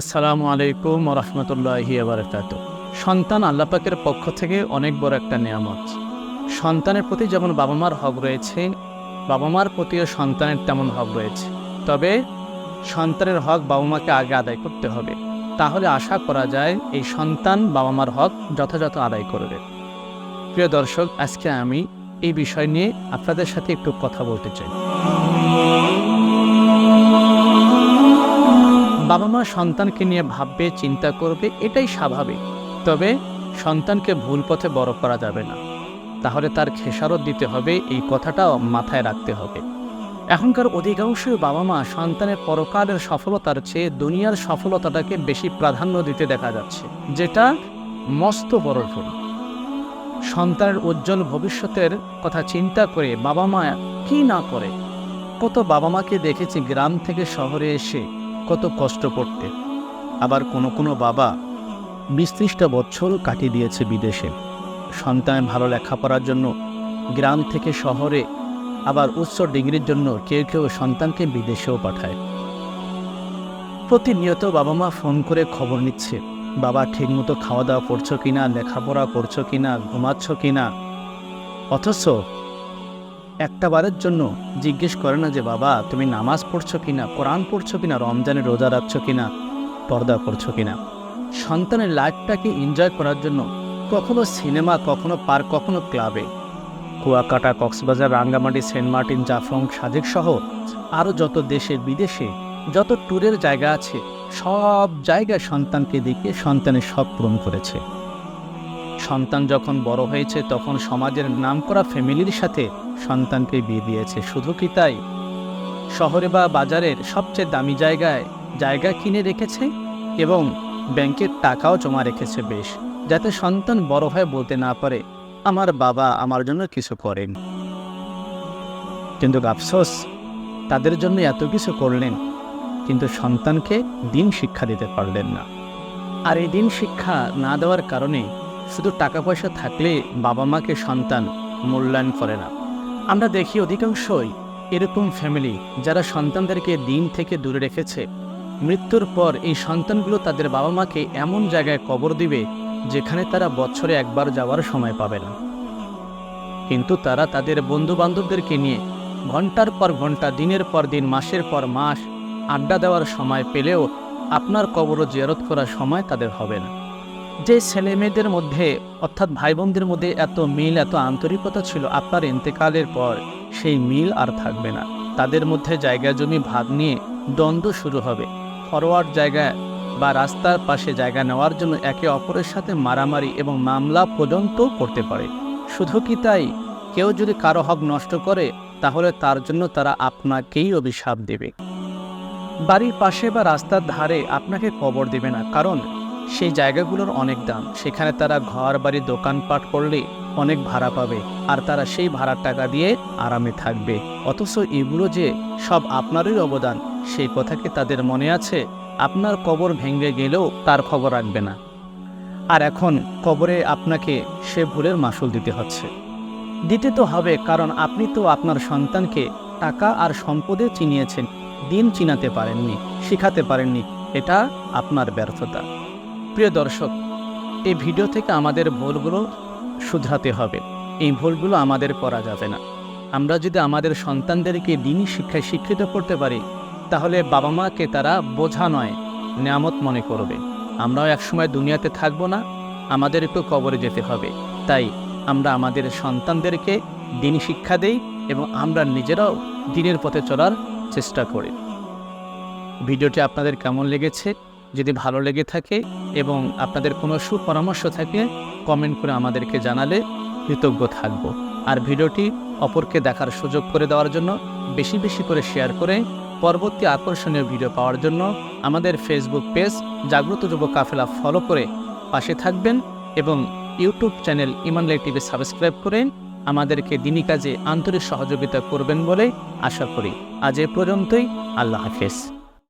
আসসালামু আলাইকুম রহমতুল্লাহি আবরকাত সন্তান আল্লাপাকের পক্ষ থেকে অনেক বড় একটা নিয়ামত। সন্তানের প্রতি যেমন বাবা মার হক রয়েছে, বাবা মার প্রতিও সন্তানের তেমন হক রয়েছে। তবে সন্তানের হক বাবা মাকে আগে আদায় করতে হবে। তাহলে আশা করা যায় এই সন্তান বাবা মার হক যথাযথ আদায় করবে। প্রিয় দর্শক, আজকে আমি এই বিষয় নিয়ে আপনাদের সাথে একটু কথা বলতে চাই। বাবা মা সন্তানকে নিয়ে ভাববে, চিন্তা করবে, এটাই স্বাভাবিক। তবে সন্তানকে ভুল পথে বড় করা যাবে না। তাহলে তার খেসারত দিতে হবে, এই কথাটাও মাথায় রাখতে হবে। এখনকার অধিকাংশই বাবা মা সন্তানের পরকালের সফলতার চেয়ে দুনিয়ার সফলতাটাকে বেশি প্রাধান্য দিতে দেখা যাচ্ছে, যেটা মস্ত বড় ভুল। সন্তানের উজ্জ্বল ভবিষ্যতের কথা চিন্তা করে বাবা মা কি না করে? কত বাবা মাকে দেখেছি গ্রাম থেকে শহরে এসে কত কষ্ট করতে। আবার কোনো কোনো বাবা বিশ ত্রিশটা বছর কাটিয়ে দিয়েছে বিদেশে। সন্তান ভালো লেখাপড়ার জন্য গ্রাম থেকে শহরে আবার উচ্চ ডিগ্রির জন্য কেউ কেউ সন্তানকে বিদেশেও পাঠায়। প্রতিনিয়ত বাবা মা ফোন করে খবর নিচ্ছে, বাবা, ঠিকমতো খাওয়া দাওয়া করছ কিনা? লেখাপড়া করছ কিনা? ঘুমাচ্ছ কিনা? অথচ একটা বারের জন্য জিজ্ঞেস করে না যে, বাবা, তুমি নামাজ পড়ছো কিনা? কোরআন পড়ছো কিনা? রমজানে রোজা রাখছো কিনা? পর্দা করছ কিনা? সন্তানের লাইফটাকে এনজয় করার জন্য কখনো সিনেমা, কখনো পার্ক, কখনো ক্লাবে। কুয়াকাটা, কক্সবাজার, রাঙ্গামাটি, সেন্ট মার্টিন জাফরং সাজেক সহ আরও যত দেশে বিদেশে যত ট্যুরের জায়গা আছে, সব জায়গায় সন্তানকে দেখিয়ে সন্তানের সব পূরণ করেছে। সন্তান যখন বড় হয়েছে, তখন সমাজের নাম করা ফ্যামিলির সাথে সন্তানকে বিয়ে দিয়েছে। শুধু কি তাই? শহরে বা বাজারের সবচেয়ে দামি জায়গায় জায়গা কিনে রেখেছে এবং ব্যাংকের টাকাও জমা রেখেছে বেশ, যাতে সন্তান বড় হয়ে বলতে না পারে, আমার বাবা আমার জন্য কিছু করেন। কিন্তু আফসোস, তাদের জন্য এত কিছু করলেন, কিন্তু সন্তানকে দিন শিক্ষা দিতে পারলেন না। আর এই দিন শিক্ষা না দেওয়ার কারণে শুধু টাকা পয়সা থাকলে বাবা মাকে সন্তান মূল্যায়ন করে না। আমরা দেখি অধিকাংশই এরকম ফ্যামিলি যারা সন্তানদেরকে দিন থেকে দূরে রেখেছে। মৃত্যুর পর এই সন্তানগুলো তাদের বাবা মাকে এমন জায়গায় কবর দিবে যেখানে তারা বছরে একবার যাওয়ার সময় পাবে না। কিন্তু তারা তাদের বন্ধু বান্ধবদেরকে নিয়ে ঘণ্টার পর ঘণ্টা, দিনের পর দিন, মাসের পর মাস আড্ডা দেওয়ার সময় পেলেও আপনার কবরও জিয়ারত করার সময় তাদের হবে না। যে ছেলে মেয়েদের মধ্যে, অর্থাৎ ভাই বোনদের মধ্যে এত মিল, এত আন্তরিকতা ছিল, আপনার ইন্তেকালের পর সেই মিল আর থাকবে না। তাদের মধ্যে জায়গা জমি ভাগ নিয়ে দ্বন্দ্ব শুরু হবে। ফরওয়ার্ড জায়গায় বা রাস্তার পাশে জায়গা নেওয়ার জন্য একে অপরের সাথে মারামারি এবং মামলা পর্যন্ত করতে পারে। শুধু কি তাই? কেউ যদি কারও হক নষ্ট করে, তাহলে তার জন্য তারা আপনাকেই অভিশাপ দেবে। বাড়ির পাশে বা রাস্তার ধারে আপনাকে কবর দেবে না, কারণ সেই জায়গাগুলোর অনেক দাম। সেখানে তারা ঘর, বাড়ি দোকানপাট করলে অনেক ভাড়া পাবে আর তারা সেই ভাড়ার টাকা দিয়ে আরামে থাকবে। অথচ এগুলো যে সব আপনারই অবদান, সেই কথা কি তাদের মনে আছে? আপনার কবর ভেঙে গেলেও তার খবর রাখবে না। আর এখন কবরে আপনাকে সে ভুলের মাসুল দিতে হচ্ছে। দিতে তো হবে, কারণ আপনি তো আপনার সন্তানকে টাকা আর সম্পদে চিনিয়েছেন। দিন চিনাতে পারেননি, শিখাতে পারেননি, এটা আপনার ব্যর্থতা। প্রিয় দর্শক, এই ভিডিও থেকে আমাদের ভুলগুলো শুধরাতে হবে। এই ভুলগুলো আমাদের করা যাবে না। আমরা যদি আমাদের সন্তানদেরকে দিনই শিক্ষায় শিক্ষিত করতে পারি, তাহলে বাবা মাকে তারা বোঝা নয়, নিয়ামত মনে করবে। আমরাও একসময় দুনিয়াতে থাকব না, আমাদের একটু কবরে যেতে হবে। তাই আমরা আমাদের সন্তানদেরকে দিন শিক্ষা দেই এবং আমরা নিজেরাও দিনের পথে চলার চেষ্টা করি। ভিডিওটি আপনাদের কেমন লেগেছে? যদি ভালো লেগে থাকে এবং আপনাদের কোনো সুপরামর্শ থাকে কমেন্ট করে আমাদেরকে জানালে কৃতজ্ঞ থাকব। আর ভিডিওটি অপরকে দেখার সুযোগ করে দেওয়ার জন্য বেশি বেশি করে শেয়ার করে পরবর্তী আকর্ষণীয় ভিডিও পাওয়ার জন্য আমাদের ফেসবুক পেজ জাগ্রত যুব কাফেলা ফলো করে পাশে থাকবেন এবং ইউটিউব চ্যানেল ইমানলাই টিভি সাবস্ক্রাইব করে আমাদেরকে দিনী কাজে আন্তরিক সহযোগিতা করবেন বলে আশা করি। আজ এ পর্যন্তই, আল্লাহ হাফেজ।